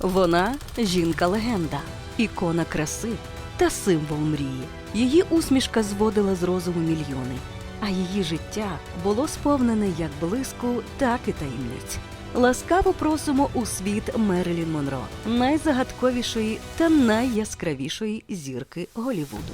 Вона жінка-легенда, ікона краси та символ мрії. Її усмішка зводила з розуму мільйони, а її життя було сповнене як блиску, так і таємниць. Ласкаво просимо у світ Мерлін Монро, найзагадковішої та найяскравішої зірки Голівуду.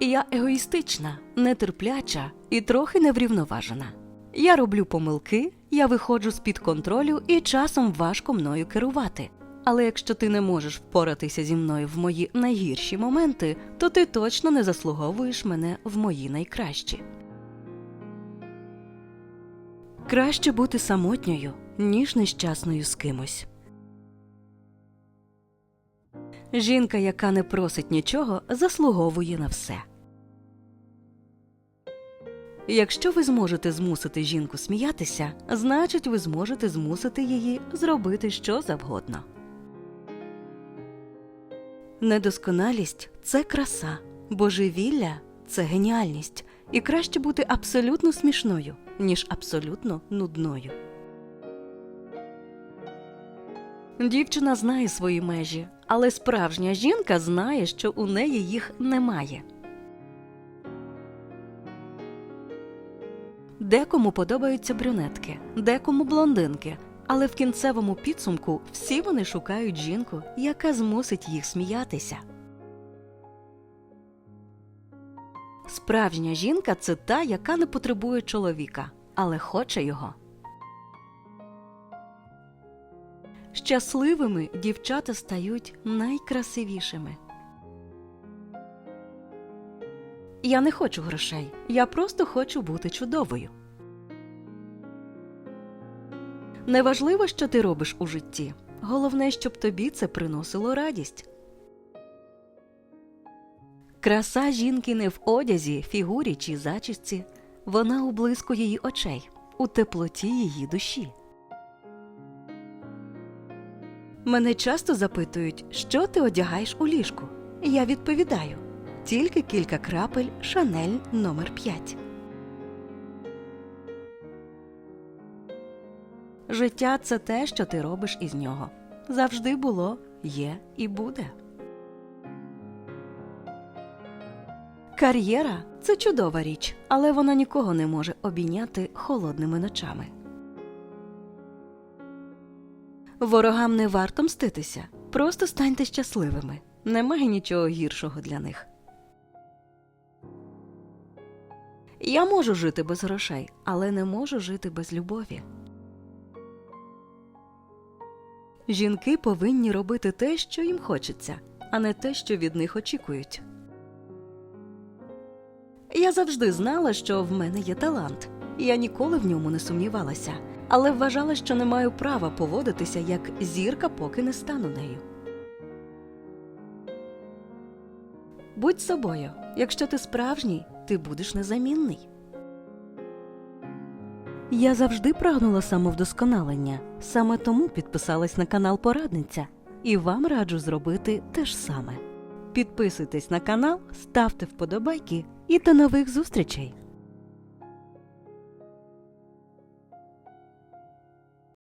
Я егоїстична, нетерпляча і трохи неврівноважена. Я роблю помилки, я виходжу з-під контролю і часом важко мною керувати. Але якщо ти не можеш впоратися зі мною в мої найгірші моменти, то ти точно не заслуговуєш мене в мої найкращі. Краще бути самотньою, ніж нещасною з кимось. Жінка, яка не просить нічого, заслуговує на все. Якщо ви зможете змусити жінку сміятися, значить ви зможете змусити її зробити що завгодно. Недосконалість це краса, божевілля це геніальність, і краще бути абсолютно смішною, ніж абсолютно нудною. Дівчина знає свої межі, але справжня жінка знає, що у неї їх немає. Декому подобаються брюнетки, декому блондинки, але в кінцевому підсумку всі вони шукають жінку, яка змусить їх сміятися. Справжня жінка це та, яка не потребує чоловіка, але хоче його. Щасливими дівчата стають найкрасивішими. Я не хочу грошей, я просто хочу бути чудовою. Неважливо, що ти робиш у житті. Головне, щоб тобі це приносило радість. Краса жінки не в одязі, фігурі чи зачісці. Вона у блиску її очей, у теплоті її душі. Мене часто запитують, що ти одягаєш у ліжку. Я відповідаю тільки кілька крапель Шанель номер 5 Життя це те, що ти робиш із нього. Завжди було, є і буде. Кар'єра це чудова річ, але вона нікого не може обійняти холодними ночами. Ворогам не варто мститися. Просто станьте щасливими. Немає нічого гіршого для них. Я можу жити без грошей, але не можу жити без любові. Жінки повинні робити те, що їм хочеться, а не те, що від них очікують. Я завжди знала, що в мене є талант. Я ніколи в ньому не сумнівалася, але вважала, що не маю права поводитися як зірка, поки не стану нею. Будь собою. Якщо ти справжній, ти будеш незамінний. Я завжди прагнула самовдосконалення, саме тому підписалась на канал Порадниця і вам раджу зробити те ж саме. Підписуйтесь на канал, ставте вподобайки і до нових зустрічей!